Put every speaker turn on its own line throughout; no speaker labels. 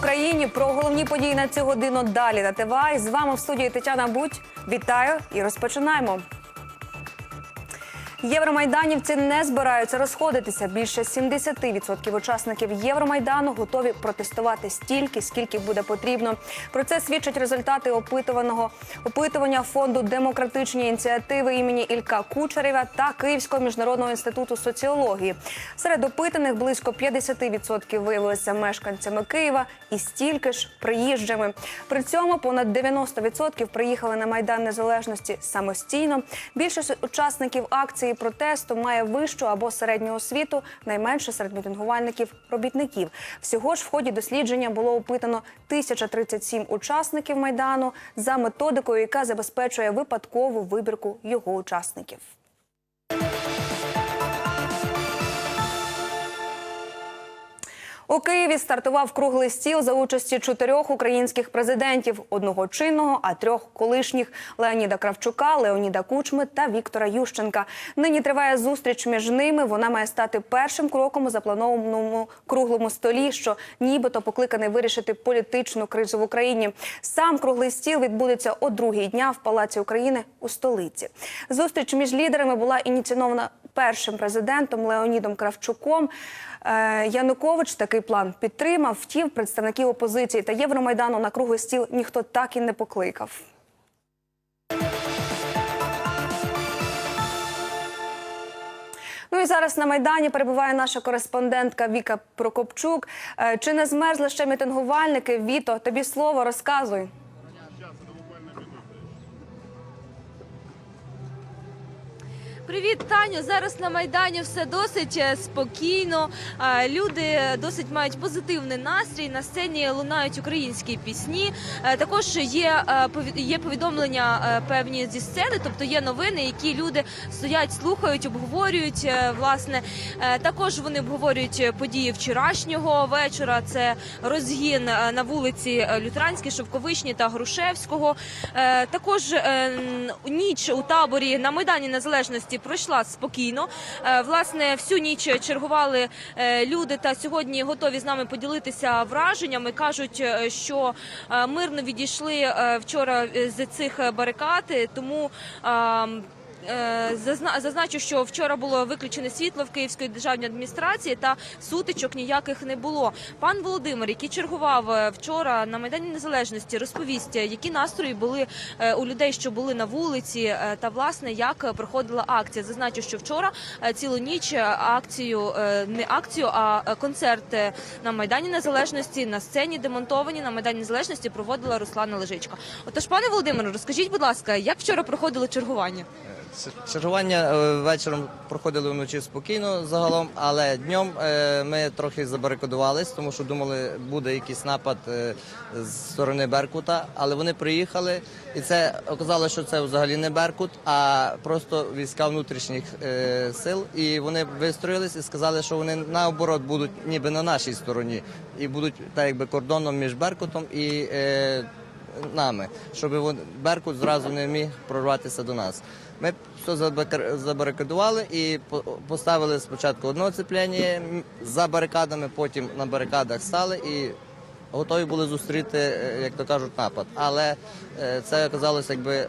Україні. Про головні події на цю годину далі на ТВА. І з вами в студії Тетяна Будь. Вітаю і розпочинаємо. Євромайданівці не збираються розходитися. Більше 70% учасників Євромайдану готові протестувати стільки, скільки буде потрібно. Про це свідчать результати опитуваного опитування фонду демократичні ініціативи імені Ілька Кучерєва та Київського міжнародного інституту соціології. Серед опитаних близько 50% виявилися мешканцями Києва і стільки ж приїжджими. При цьому понад 90% приїхали на майдан незалежності самостійно. Більшість учасників акції протесту має вищу або середню освіту, найменше серед мітингувальників робітників. Всього ж в ході дослідження було опитано 1037 учасників майдану за методикою, яка забезпечує випадкову вибірку його учасників. У Києві стартував круглий стіл за участі чотирьох українських президентів: одного чинного, а трьох колишніх Леоніда Кравчука, Леоніда Кучми та Віктора Ющенка. Нині триває зустріч між ними. Вона має стати першим кроком у запланованому круглому столі, що нібито покликаний вирішити політичну кризу в Україні. Сам круглий стіл відбудеться о другій дня в Палаці України у столиці. Зустріч між лідерами була ініційована першим президентом Леонідом Кравчуком. Е, Янукович такий план підтримав. Втім, представників опозиції та Євромайдану на круглий стіл ніхто так і не покликав. Ну і зараз на майдані перебуває наша кореспондентка Віка Прокопчук. Е, Чи не змерзли ще мітингувальники? Віто, тобі слово розказуй.
Привіт, Таню. Зараз на майдані все досить е, спокійно. Е, Люди досить мають позитивний настрій. На сцені лунають українські пісні. Е, Також є є повідомлення певні зі сцени, тобто є новини, які люди стоять, слухають, обговорюють. Власне, також вони обговорюють події вчорашнього вечора. Це розгін на вулиці е, Лютеранській, Шовковичні та Грушевського. Також ніч у таборі на майдані Незалежності пройшла спокійно. Е, Власне, всю ніч чергували е, люди та сьогодні готові з нами поділитися враженнями. кажуть, е, що мирно відійшли вчора з цих барикад, тому. Е, зазна- Зазначу, що вчора було виключене світло в Київської державній адміністрації та сутичок ніяких не було. Пан Володимир, який чергував е, вчора на майдані незалежності, розповість, е, які настрої були у людей, що були на вулиці, та власне як проходила акція. Зазначу, що вчора цілу ніч акцію не акцію, а концерт на майдані незалежності на сцені демонтовані на майдані незалежності проводила Руслана Лежичка. Отож, пане Володимире, розкажіть, будь ласка, як вчора проходило чергування?
Чергування е, вечором проходили вночі спокійно загалом, але днем е, ми трохи забарикадувались, тому що думали, буде якийсь напад е, з сторони Беркута. Але вони приїхали, і це оказалося, що це взагалі не Беркут, а просто війська внутрішніх сил. І вони вистроїлись і сказали, що вони наоборот будуть ніби на нашій стороні, і будуть так якби кордоном між Беркутом і. Нами, щоб Беркут зразу не міг прорватися до нас. Ми все забарикадували і по- поставили спочатку одне оцепляння м, за барикадами, потім на барикадах стали і готові були зустріти, е, як то кажуть, напад. Але е, це оказалось, якби е,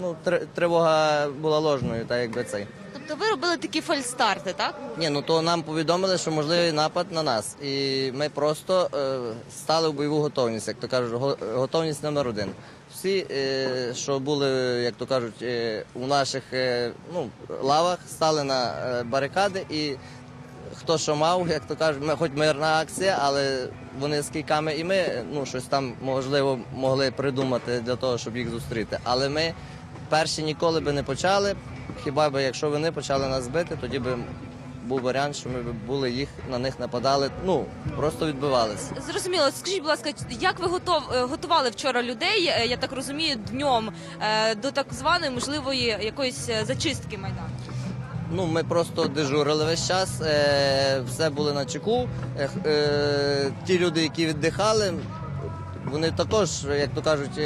ну, тривога була ложною, так якби цей.
Тобто ви робили такі фальстарти, так?
Ні, ну то нам повідомили, що можливий напад на нас, і ми просто е, стали в бойову готовність, як то кажуть, го- готовність номер один. Всі, е, що були, як то кажуть, е, у наших е, ну, лавах, стали на барикади і. Хто що мав, як то кажуть, хоч мирна акція, але вони з кийками і ми ну щось там можливо могли придумати для того, щоб їх зустріти. Але ми перші ніколи би не почали. Хіба би якщо вони почали нас бити, тоді би був варіант, що ми були їх на них нападали. Ну просто відбивалися.
Зрозуміло, скажіть, будь ласка, як ви готов, е, готували вчора людей, е, я так розумію, днем е, до так званої можливої якоїсь зачистки майдану?
Ну, ми просто дежурили весь час, е, все були на чеку. Е, е, ті люди, які віддихали, вони також, як то кажуть,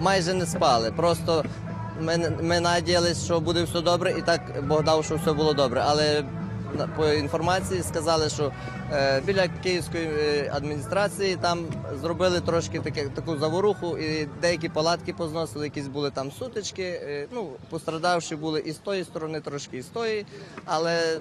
майже не спали. Просто ми, ми надіялись, що буде все добре, і так Бог дав, що все було добре. Але по інформації сказали, що е, біля київської е, адміністрації. Там зробили трошки таке, таку заворуху, і деякі палатки позносили, якісь були там сутички. е, Ну, пострадавші були і з тої сторони, трошки і з тої, але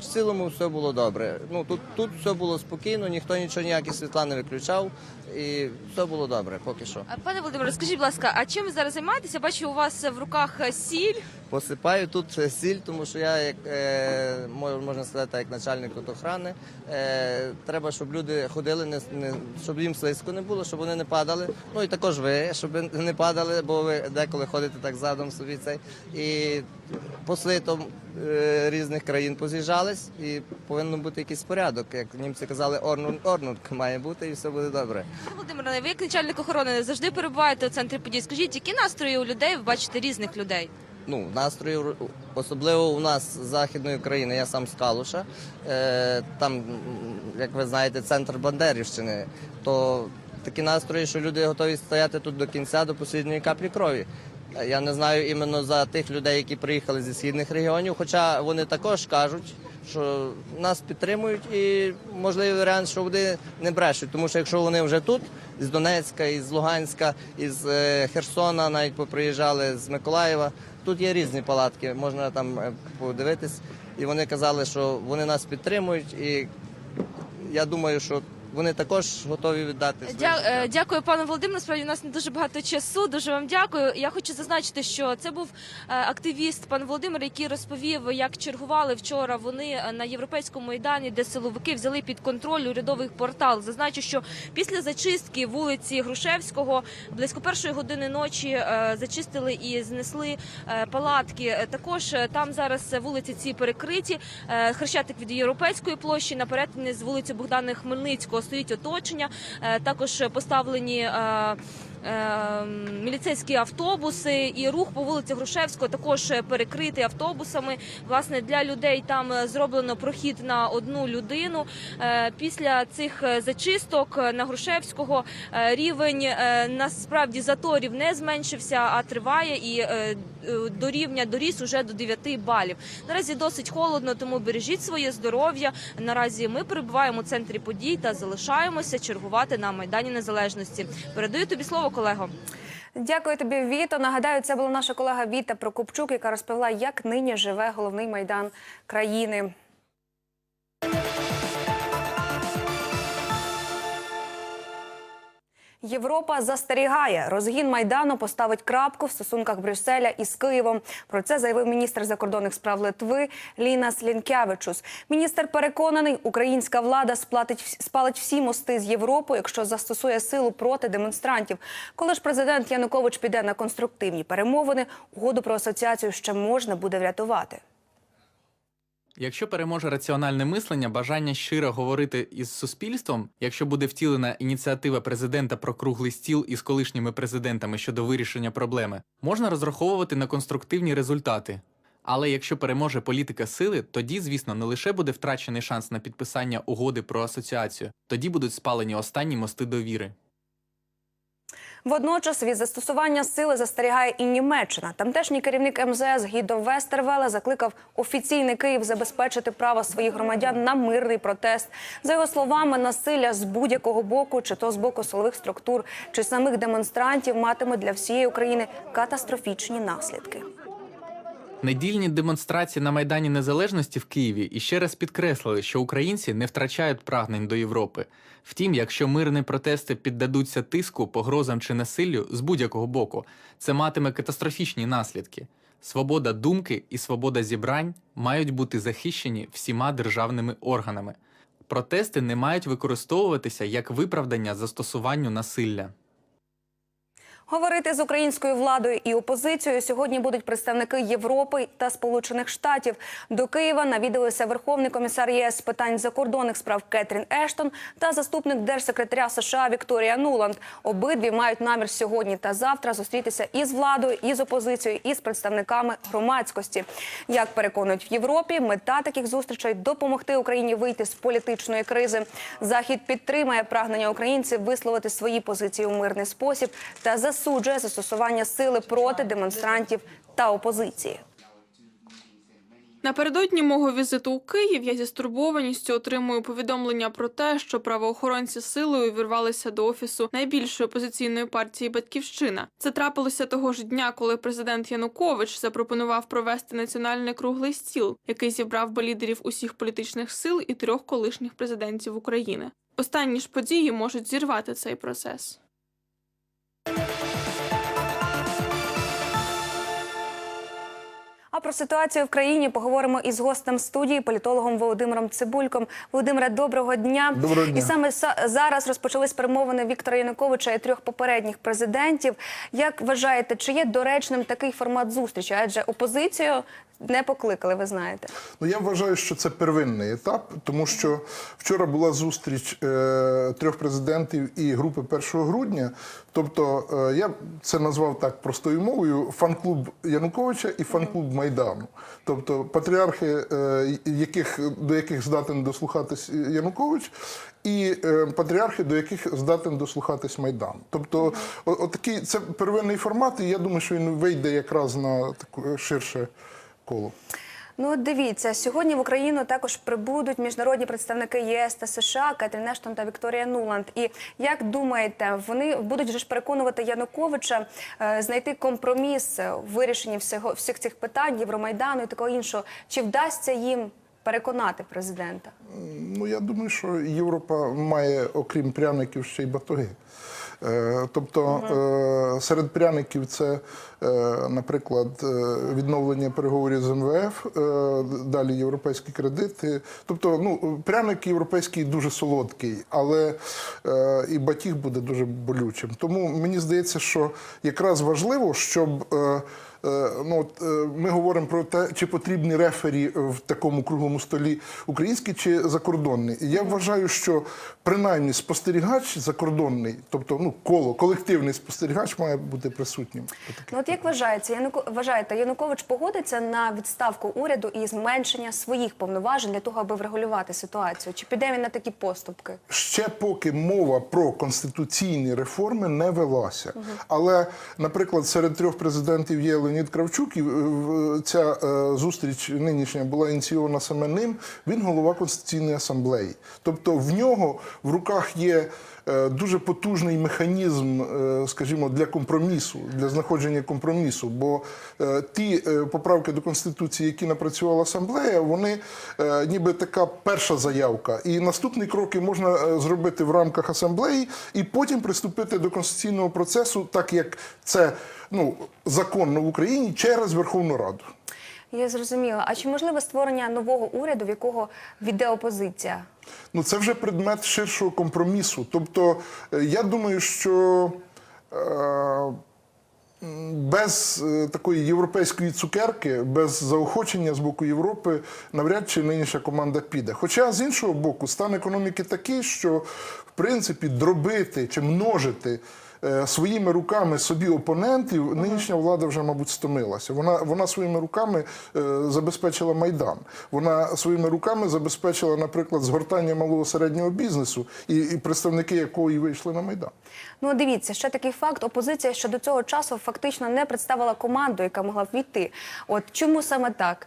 в цілому все було добре. Ну тут, тут все було спокійно, ніхто нічого ніякі світла не виключав, і все було добре поки що.
А, Пане Володимире, скажіть, будь ласка, а чим ви зараз займаєтеся? Бачу, у вас в руках е, сіль.
Посипаю тут е, сіль, тому що я, як е, можна сказати, як начальник охорони, е, треба, щоб люди ходили, не, не щоб їм слизько не було, щоб вони не падали. Ну і також ви, щоб не падали, бо ви деколи ходите так задом собі цей. І послитом е, різних країн поз'їжджались, і повинен бути якийсь порядок. Як німці казали, орнунг орнунг має бути, і все буде добре.
Пане Володимире, ви як начальник охорони не завжди перебуваєте у центрі подій. Скажіть, які настрої у людей ви бачите різних людей?
ну, настрою, особливо у нас з західної України, я сам з Калуша. Е, там, як ви знаєте, центр Бандерівщини, то такі настрої, що люди готові стояти тут до кінця, до останньої каплі крові. Я не знаю іменно за тих людей, які приїхали зі східних регіонів, хоча вони також кажуть, що нас підтримують і можливий варіант, що вони не брешуть, тому що якщо вони вже тут, з Донецька, із Луганська, із е, Херсона, навіть поприїжджали з Миколаєва. Тут є різні палатки, можна там е, подивитись. І вони казали, що вони нас підтримують, і я думаю, що вони також готові віддати своє
Дя-
життя.
е, Дякую, пане Володимире. Справді у нас не дуже багато часу. Дуже вам дякую. Я хочу зазначити, що це був е, активіст пан Володимир, який розповів, як чергували вчора вони е, на європейському майдані, де силовики взяли під контроль урядовий портал. Зазначу, що після зачистки вулиці Грушевського близько першої години ночі е, зачистили і знесли е, палатки. Е, Також е, там зараз вулиці ці перекриті. Е, Хрещатик від європейської площі на перетині з вулиці Богдана Хмельницького стоїть оточення. Е, Також поставлені. е, е, Міліцейські автобуси і рух по вулиці Грушевського також перекритий автобусами. Власне для людей там зроблено прохід на одну людину. Після цих зачисток на Грушевського рівень насправді заторів не зменшився, а триває і до рівня доріс уже до 9 балів. Наразі досить холодно, тому бережіть своє здоров'я. Наразі ми перебуваємо у центрі подій та залишаємося чергувати на майдані незалежності. Передаю тобі слово, колего.
Дякую тобі, Віто. Нагадаю, це була наша колега Віта Прокопчук, яка розповіла, як нині живе головний майдан країни. Європа застерігає. Розгін майдану поставить крапку в стосунках Брюсселя із Києвом. Про це заявив міністр закордонних справ Литви Лінас Лінкявичус. Міністр переконаний, українська влада сплатить спалить всі мости з Європою, якщо застосує силу проти демонстрантів. Коли ж президент Янукович піде на конструктивні перемовини, угоду про асоціацію ще можна буде врятувати.
Якщо переможе раціональне мислення, бажання щиро говорити із суспільством, якщо буде втілена ініціатива президента про круглий стіл із колишніми президентами щодо вирішення проблеми, можна розраховувати на конструктивні результати. Але якщо переможе політика сили, тоді, звісно, не лише буде втрачений шанс на підписання угоди про асоціацію, тоді будуть спалені останні мости довіри.
Водночас від застосування сили застерігає і Німеччина. Тамтешній керівник МЗС Гідо Вестервеле закликав офіційний Київ забезпечити право своїх громадян на мирний протест. За його словами, насилля з будь-якого боку, чи то з боку силових структур, чи самих демонстрантів, матиме для всієї України катастрофічні наслідки.
Недільні демонстрації на Майдані Незалежності в Києві іще раз підкреслили, що українці не втрачають прагнень до Європи. Втім, якщо мирні протести піддадуться тиску, погрозам чи насиллю з будь-якого боку, це матиме катастрофічні наслідки. Свобода думки і свобода зібрань мають бути захищені всіма державними органами. Протести не мають використовуватися як виправдання застосуванню насилля.
Говорити з українською владою і опозицією сьогодні будуть представники Європи та Сполучених Штатів. До Києва навідалися Верховний комісар ЄС з питань закордонних справ Кетрін Ештон та заступник держсекретаря США Вікторія Нуланд. Обидві мають намір сьогодні та завтра зустрітися із владою, і з опозицією, і з представниками громадськості. Як переконують в Європі, мета таких зустрічей допомогти Україні вийти з політичної кризи. Захід підтримає прагнення українців висловити свої позиції у мирний спосіб та засуджує застосування сили проти демонстрантів та опозиції.
Напередодні мого візиту у Київ я зі стурбованістю отримую повідомлення про те, що правоохоронці силою вірвалися до офісу найбільшої опозиційної партії Батьківщина. Це трапилося того ж дня, коли президент Янукович запропонував провести національний круглий стіл, який зібрав би лідерів усіх політичних сил і трьох колишніх президентів України. Останні ж події можуть зірвати цей процес.
А про ситуацію в країні поговоримо із гостем студії, політологом Володимиром Цибульком. Володимире, доброго дня.
Доброго дня.
І саме са- зараз розпочались перемовини Віктора Януковича і трьох попередніх президентів. Як вважаєте, чи є доречним такий формат зустрічі? Адже опозицію не покликали, ви знаєте.
Ну я вважаю, що це первинний етап, тому що вчора була зустріч е, трьох президентів і групи 1 грудня. Тобто, е, я це назвав так простою мовою: фан-клуб Януковича і фан-клуб Майдану. Тобто патріархи, е, яких до яких здатен дослухатись Янукович. І е, патріархи, до яких здатен дослухатись Майдан. Тобто, отакий це первинний формат, і я думаю, що він вийде якраз на таке ширше коло.
Ну, дивіться, сьогодні в Україну також прибудуть міжнародні представники ЄС та США, Кетрін Ештон та Вікторія Нуланд. І як думаєте, вони будуть же ж переконувати Януковича е, знайти компроміс в вирішенні всього всіх цих питань Євромайдану і такого іншого? Чи вдасться їм переконати президента?
Ну, я думаю, що Європа має, окрім пряників, ще й батоги. Е, Тобто е, серед пряників це, наприклад, е, відновлення переговорів з МВФ, е, далі європейські кредити. Тобто, ну, пряник європейський дуже солодкий, але е, і батіг буде дуже болючим. Тому мені здається, що якраз важливо, щоб. е, Е, Ну, е, ми говоримо про те, чи потрібні рефері в такому круглому столі українські чи закордонні. І я вважаю, що принаймні спостерігач закордонний, тобто ну коло, колективний спостерігач має бути присутнім.
Ну, от як вважається, Януко... вважаєте, Янукович погодиться на відставку уряду і зменшення своїх повноважень для того, аби врегулювати ситуацію? Чи піде він на такі поступки?
ще поки мова про конституційні реформи не велася. Але, наприклад, серед трьох президентів є Леонід Кравчук, і ця е, зустріч нинішня була ініційована саме ним. Він голова Конституційної асамблеї. Тобто в нього в руках є. Е, Дуже потужний механізм, е, скажімо, для компромісу, для знаходження компромісу. Бо е, ті поправки до конституції, які напрацювала асамблея, вони ніби така перша заявка. І наступні кроки можна зробити в рамках асамблеї, і потім приступити до конституційного процесу, так як це ну законно в Україні через Верховну Раду.
Я зрозуміла. А чи можливе створення нового уряду, в якого війде опозиція?
Ну, це вже предмет ширшого компромісу. Тобто, е, я думаю, що е, без е, такої європейської цукерки, без заохочення з боку Європи, навряд чи нинішня команда піде. Хоча з іншого боку, стан економіки такий, що в принципі дробити чи множити. Е, Своїми руками собі опонентів нинішня влада вже, мабуть, стомилася. Вона, вона своїми руками е, забезпечила майдан. Вона своїми руками забезпечила, наприклад, згортання малого середнього бізнесу, і, і представники якого вийшли на майдан.
Ну, дивіться, ще такий факт. Опозиція ще до цього часу фактично не представила команду, яка могла б війти. От чому саме так?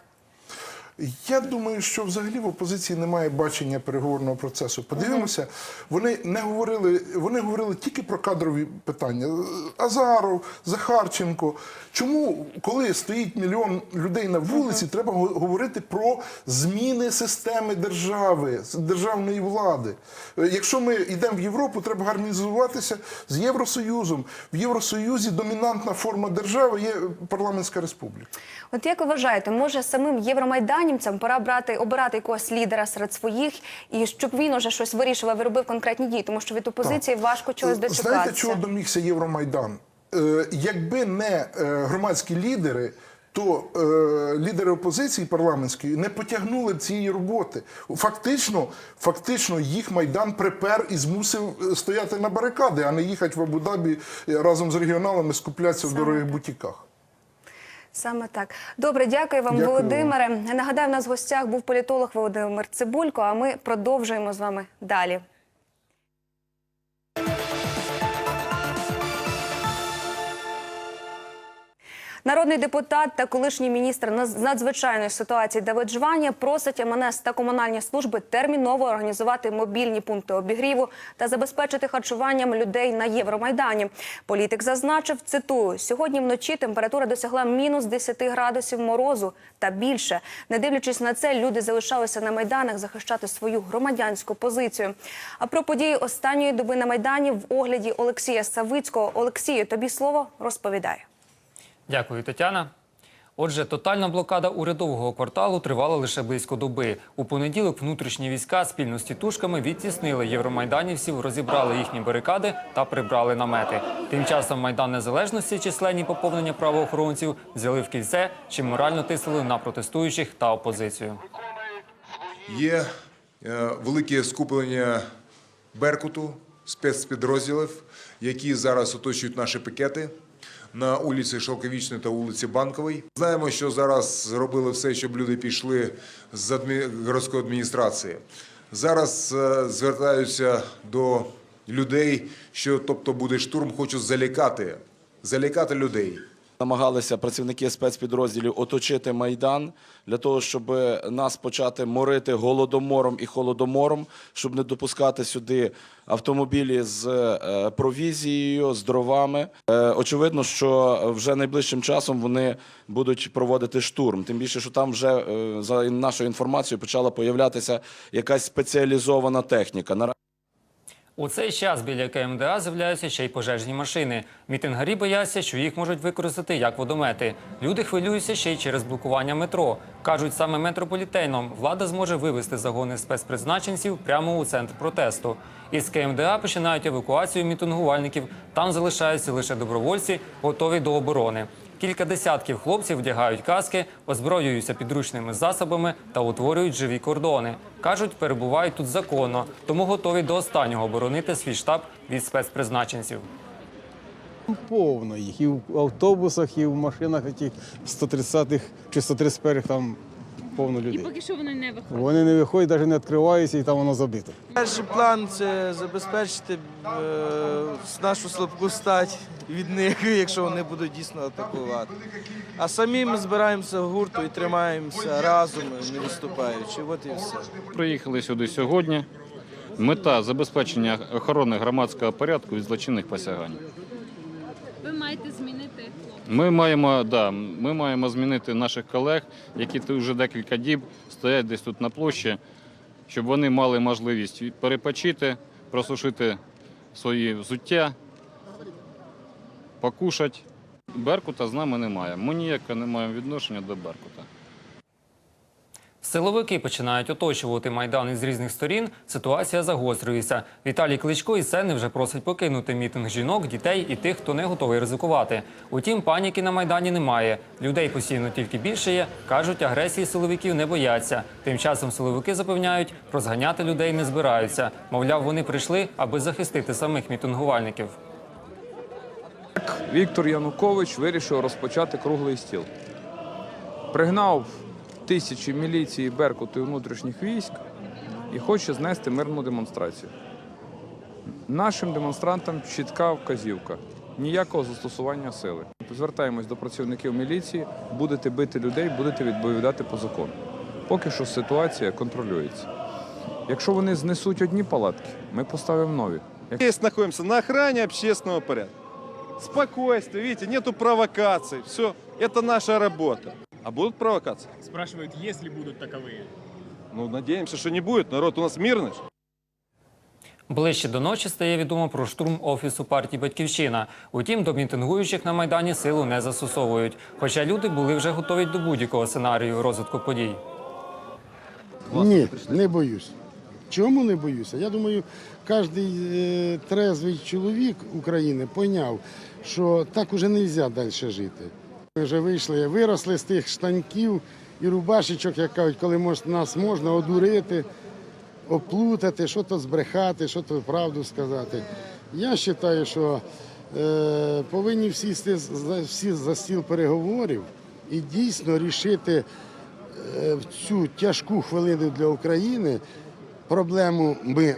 Я думаю, що взагалі в опозиції немає бачення переговорного процесу. Подивимося, вони не говорили, вони говорили тільки про кадрові питання. Азаров, Захарченко. Чому, коли стоїть мільйон людей на вулиці, треба говорити про зміни системи держави, державної влади? Е, Якщо ми йдемо в Європу, треба гармонізуватися з Євросоюзом. В Євросоюзі домінантна форма держави є парламентська республіка.
От як ви вважаєте, може самим євромайданівцям пора брати обирати якогось лідера серед своїх, і щоб він уже щось вирішував і робив конкретні дії, тому що від опозиції важко чогось
Знаєте,
дочекатися.
чого домігся Євромайдан? Е, якби не е, громадські лідери, то е, лідери опозиції парламентської не потягнули б цієї роботи. Фактично, фактично їх майдан припер і змусив е, стояти на барикади, а не їхати в Абу-Дабі е, разом з регіоналами скуплятися в дорогих бутіках.
Саме так. Добре, дякую вам,
Дякую.
Володимире. Нагадаю, в нас в гостях був політолог Володимир Цибулько. А ми продовжуємо з вами далі. Народний депутат та колишній міністр з надзвичайної ситуації Давид Жванія просить МНС та комунальні служби терміново організувати мобільні пункти обігріву та забезпечити харчуванням людей на Євромайдані. Політик зазначив, цитую, сьогодні вночі температура досягла мінус 10 градусів морозу та більше. Не дивлячись на це, люди залишалися на майданах захищати свою громадянську позицію. А про події останньої доби на майдані в огляді Олексія Савицького. Олексію, тобі слово розповідає.
Дякую, Тетяна. Отже, тотальна блокада урядового кварталу тривала лише близько доби. У понеділок внутрішні війська спільно з тітушками відтіснили євромайданівців, розібрали їхні барикади та прибрали намети. Тим часом Майдан Незалежності численні поповнення правоохоронців взяли в кільце чи морально тиснули на протестуючих та опозицію.
Є е, велике скуплення Беркуту, спецпідрозділів, які зараз оточують наші пікети на вулиці Шовковічної та вулиці Банковій. Знаємо, що зараз зробили все, щоб люди пішли з городської адміністрації. Зараз звертаюся до людей, що тобто буде штурм, хочуть залякати, залякати людей.
Намагалися працівники спецпідрозділів оточити майдан для того, щоб нас почати морити голодомором і холодомором, щоб не допускати сюди автомобілі з е, провізією, з дровами. Е, Очевидно, що вже найближчим часом вони будуть проводити штурм. Тим більше, що там вже е, за нашою інформацією почала появлятися якась спеціалізована техніка.
У цей час біля КМДА з'являються ще й пожежні машини. Мітингарі бояться, що їх можуть використати як водомети. Люди хвилюються ще й через блокування метро. Кажуть, саме метрополітеном влада зможе вивести загони спецпризначенців прямо у центр протесту. Із КМДА починають евакуацію мітингувальників. Там залишаються лише добровольці, готові до оборони. Кілька десятків хлопців вдягають каски, озброюються підручними засобами та утворюють живі кордони. Кажуть, перебувають тут законно, тому готові до останнього оборонити свій штаб від спецпризначенців.
Повно їх і в автобусах, і в машинах яких 130-х чи 131-х там повно людей. І поки що вони не виходять? Вони не виходять, навіть не відкриваються, і там воно забито.
Перший план це забезпечити е, нашу слабку стать від них, якщо вони будуть дійсно атакувати. А самі ми збираємося в гурту і тримаємося разом, не відступаючи. От і все.
Приїхали сюди сьогодні. Мета забезпечення охорони громадського порядку від злочинних посягань.
Ви маєте змінити.
Ми маємо, да, ми маємо змінити наших колег, які вже декілька діб стоять десь тут на площі, щоб вони мали можливість перепочити, просушити свої взуття, покушати. Беркута з нами немає. Ми ніякого не маємо відношення до Беркута.
Силовики починають оточувати майдан із різних сторін. Ситуація загострюється. Віталій Кличко із сцени вже просить покинути мітинг жінок, дітей і тих, хто не готовий ризикувати. Утім, паніки на майдані немає. Людей постійно тільки більше є. кажуть, агресії силовиків не бояться. Тим часом силовики запевняють, розганяти людей не збираються. Мовляв, вони прийшли, аби захистити самих мітингувальників.
Віктор Янукович вирішив розпочати круглий стіл. Пригнав тисячі міліції, беркуту і внутрішніх військ і хоче знести мирну демонстрацію. Нашим демонстрантам чітка вказівка. Ніякого застосування сили. Звертаємось до працівників міліції, будете бити людей, будете відповідати по закону. Поки що ситуація контролюється. Якщо вони знесуть одні палатки, ми поставимо нові.
Здесь находимся на охране общественного порядка. Спокойствие, видите, нету провокаций. Все, это наша работа. А будут провокации?
Спрашивают, если будут таковые.
Ну, надеемся, что не будет. Народ у нас мирный.
Ближче до ночі стає відомо про штурм офісу партії Батьківщина. Утім, до мітингуючих на майдані силу не застосовують. Хоча люди були вже готові до будь-якого сценарію розвитку подій.
Ні, не боюсь. Чому не боюся? Я думаю, кожен трезвий чоловік України поняв, що так уже не можна далі жити. Ми вже вийшли, виросли з тих штаньків і рубашечок, як кажуть, коли нас можна одурити, оплутати, що то збрехати, що то правду сказати. Я вважаю, що е, повинні всі, всі за стіл переговорів і дійсно рішити е, в цю тяжку хвилину для України проблему ми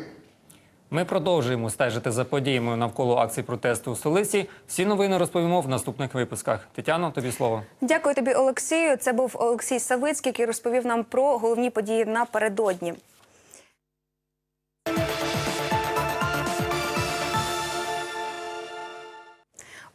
Ми продовжуємо стежити за подіями навколо акцій протесту у столиці. Всі новини розповімо в наступних випусках. Тетяно, тобі слово.
Дякую тобі, Олексію. Це був Олексій Савицький, який розповів нам про головні події напередодні.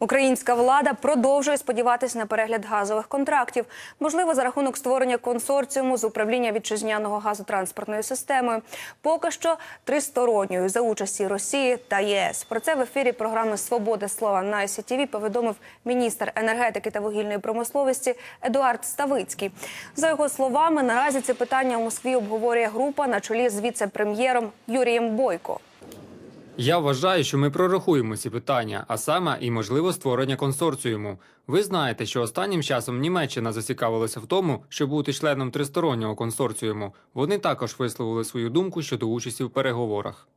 Українська влада продовжує сподіватися на перегляд газових контрактів, можливо, за рахунок створення консорціуму з управління вітчизняною газотранспортною системою. Поки що тристоронньою за участі Росії та ЄС. Про це в ефірі програми Свобода слова на СІТВ повідомив міністр енергетики та вугільної промисловості Едуард Ставицький. За його словами, наразі це питання у Москві обговорює група на чолі з віце-прем'єром Юрієм Бойко.
Я вважаю, що ми прорахуємо ці питання, а саме і можливо створення консорціуму. Ви знаєте, що останнім часом Німеччина зацікавилася в тому, щоб бути членом тристороннього консорціуму. Вони також висловили свою думку щодо участі в переговорах.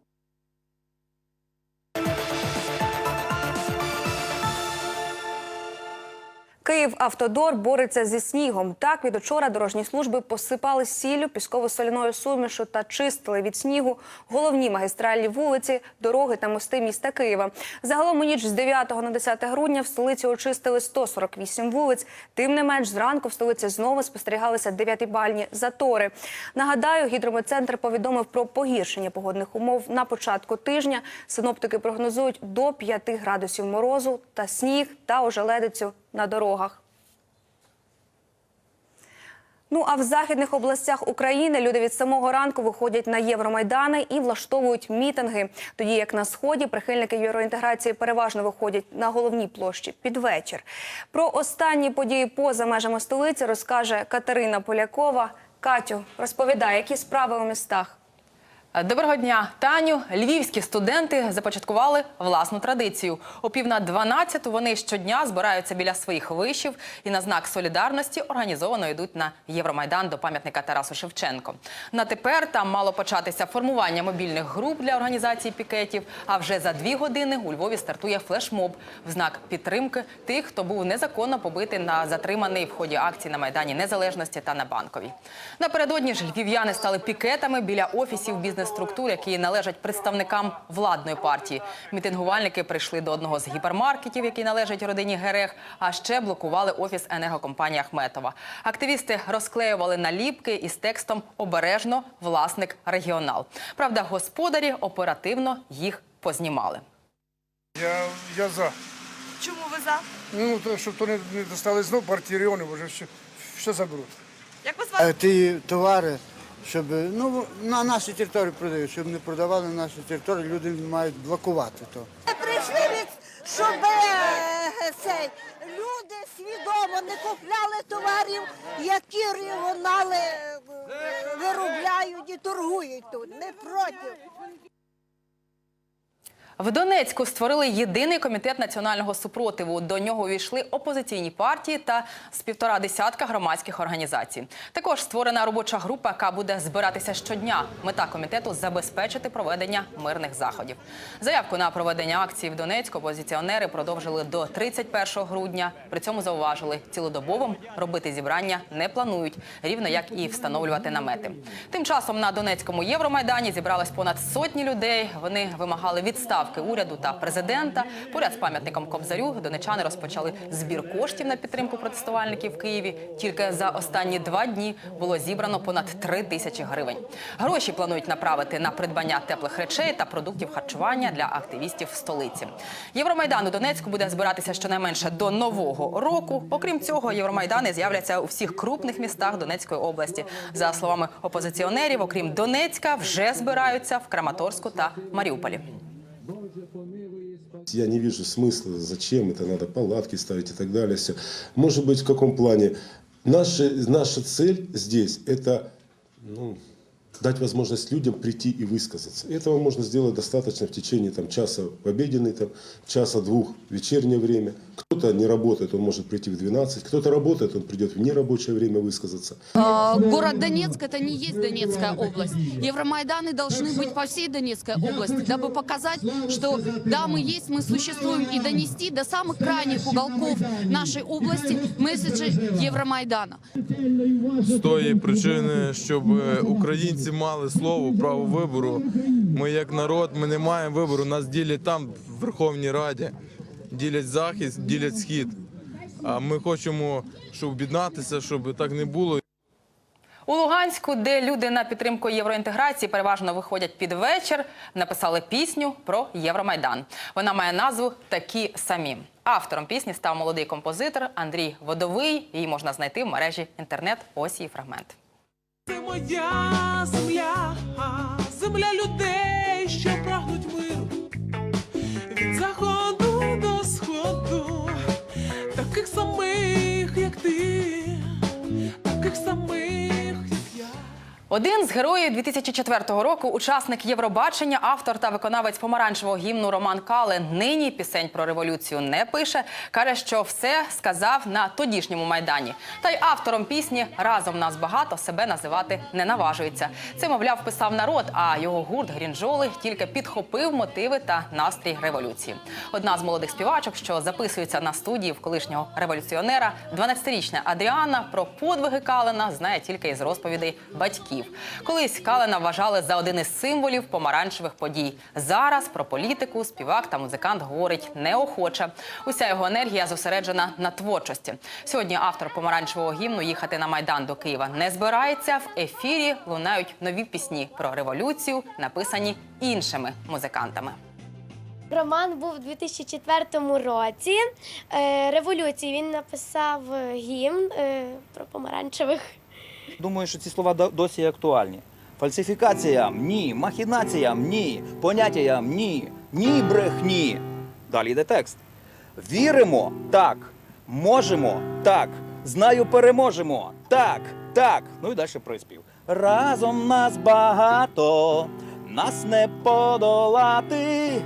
Київ Автодор бореться зі снігом. Так від учора дорожні служби посипали сіллю, пісково-соляною сумішу та чистили від снігу головні магістральні вулиці, дороги та мости міста Києва. Загалом у ніч з 9 на 10 грудня в столиці очистили 148 вулиць. Тим не менш, зранку в столиці знову спостерігалися дев'ятибальні затори. Нагадаю, гідрометцентр повідомив про погіршення погодних умов на початку тижня. Синоптики прогнозують до 5 градусів морозу та сніг та ожеледицю на дорогах. Ну а в західних областях України люди від самого ранку виходять на Євромайдани і влаштовують мітинги. Тоді як на сході прихильники євроінтеграції переважно виходять на головній площі під вечір. Про останні події поза межами столиці розкаже Катерина Полякова. Катю, розповідай, які справи у містах.
Доброго дня, Таню. Львівські студенти започаткували власну традицію. О пів на 12 вони щодня збираються біля своїх вишів і на знак солідарності організовано йдуть на Євромайдан до пам'ятника Тарасу Шевченко. На тепер там мало початися формування мобільних груп для організації пікетів. А вже за дві години у Львові стартує флешмоб в знак підтримки тих, хто був незаконно побитий на затриманий в ході акції на майдані Незалежності та на банковій. Напередодні ж львів'яни стали пікетами біля офісів бізнес-структур, які належать представникам владної партії. Мітингувальники прийшли до одного з гіпермаркетів, який належить родині Герех, а ще блокували офіс енергокомпанії Ахметова. Активісти розклеювали наліпки із текстом Обережно власник регіонал. Правда, господарі оперативно їх познімали.
Я, я за.
Чому ви за?
Ну, то, щоб то не, не достали знов партії регіонів, вже все, все заберуть.
Як ви звати?
Ті товари, щоб ну, на нашій території продають, щоб не продавали на нашій території, люди мають блокувати то.
Прийшли від, щоб е, цей, люди свідомо не купляли товарів, які регіонали е, виробляють і торгують тут. Не проти.
В Донецьку створили єдиний комітет національного супротиву. До нього увійшли опозиційні партії та з півтора десятка громадських організацій. Також створена робоча група, яка буде збиратися щодня. Мета комітету забезпечити проведення мирних заходів. Заявку на проведення акції в Донецьку опозиціонери продовжили до 31 грудня. При цьому зауважили, цілодобово робити зібрання не планують, рівно як і встановлювати намети. Тим часом на Донецькому Євромайдані зібралось понад сотні людей. Вони вимагали відставки уряду та президента. Поряд з пам'ятником Кобзарю донечани розпочали збір коштів на підтримку протестувальників в Києві. Тільки за останні два дні було зібрано понад три тисячі гривень. Гроші планують направити на придбання теплих речей та продуктів харчування для активістів столиці. Євромайдан у Донецьку буде збиратися щонайменше до нового року. Окрім цього, євромайдани з'являться у всіх крупних містах Донецької області. За словами опозиціонерів, окрім Донецька, вже збираються в Краматорську та Маріуполі.
Я не вижу смысла, зачем это надо, палатки ставить и так далее. Все. Может быть, в каком плане? Наша, наша цель здесь – это ну, дать возможность людям прийти и высказаться. И этого можно сделать достаточно в течение там, часа в обеденный, там, часа-двух в вечернее время. Кто-то не работает, он может прийти в 12, кто-то работает, он придет в нерабочее время высказаться.
А, Город Донецк это не есть Донецкая область. Евромайданы должны быть по всей Донецкой области, дабы показать, что да, мы есть, мы существуем, и донести до самых крайних уголков нашей области месседжи Евромайдана.
з тої причини, щоб українці українці мали слово, право вибору. Ми як народ, ми не маємо вибору. Нас ділять там, в Верховній Раді, ділять захід, ділять схід. А ми хочемо, щоб об'єднатися, щоб так не було.
У Луганську, де люди на підтримку євроінтеграції переважно виходять під вечір, написали пісню про Євромайдан. Вона має назву Такі самі. Автором пісні став молодий композитор Андрій Водовий. Її можна знайти в мережі інтернет. Ось її фрагмент.
Це моя земля, земля людей, як таких самих.
Один з героїв 2004 року, учасник Євробачення, автор та виконавець помаранчевого гімну Роман Калин. Нині пісень про революцію не пише. каже, що все сказав на тодішньому майдані. Та й автором пісні Разом нас багато себе називати не наважується. Це, мовляв, писав народ, а його гурт Грінжоли тільки підхопив мотиви та настрій революції. Одна з молодих співачок, що записується на студії в колишнього революціонера, 12-річна Адріана про подвиги Калина знає тільки із розповідей батьків. Колись Калина вважали за один із символів помаранчевих подій. Зараз про політику співак та музикант говорить неохоче. Уся його енергія зосереджена на творчості. Сьогодні автор помаранчевого гімну їхати на майдан до Києва не збирається. В ефірі лунають нові пісні про революцію, написані іншими музикантами.
Роман був у 2004 році. Е, Революції він написав гімн е, про помаранчевих.
Думаю, що ці слова досі актуальні. Фальсифікаціям ні, махінаціям ні, поняттям ні, ні брехні. Далі йде текст. Віримо так, можемо так, знаю, переможемо. Так, так. Ну і далі приспів. Разом нас багато, нас не подолати.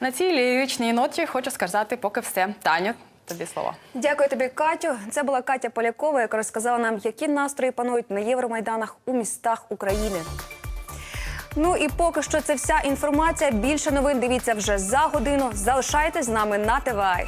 На цій ліричній ноті хочу сказати поки все. Таню, тобі слово.
Дякую тобі, Катю. Це була Катя Полякова, яка розказала нам, які настрої панують на євромайданах у містах України. Ну і поки що це вся інформація. Більше новин дивіться вже за годину. Залишайтесь з нами на ТВА.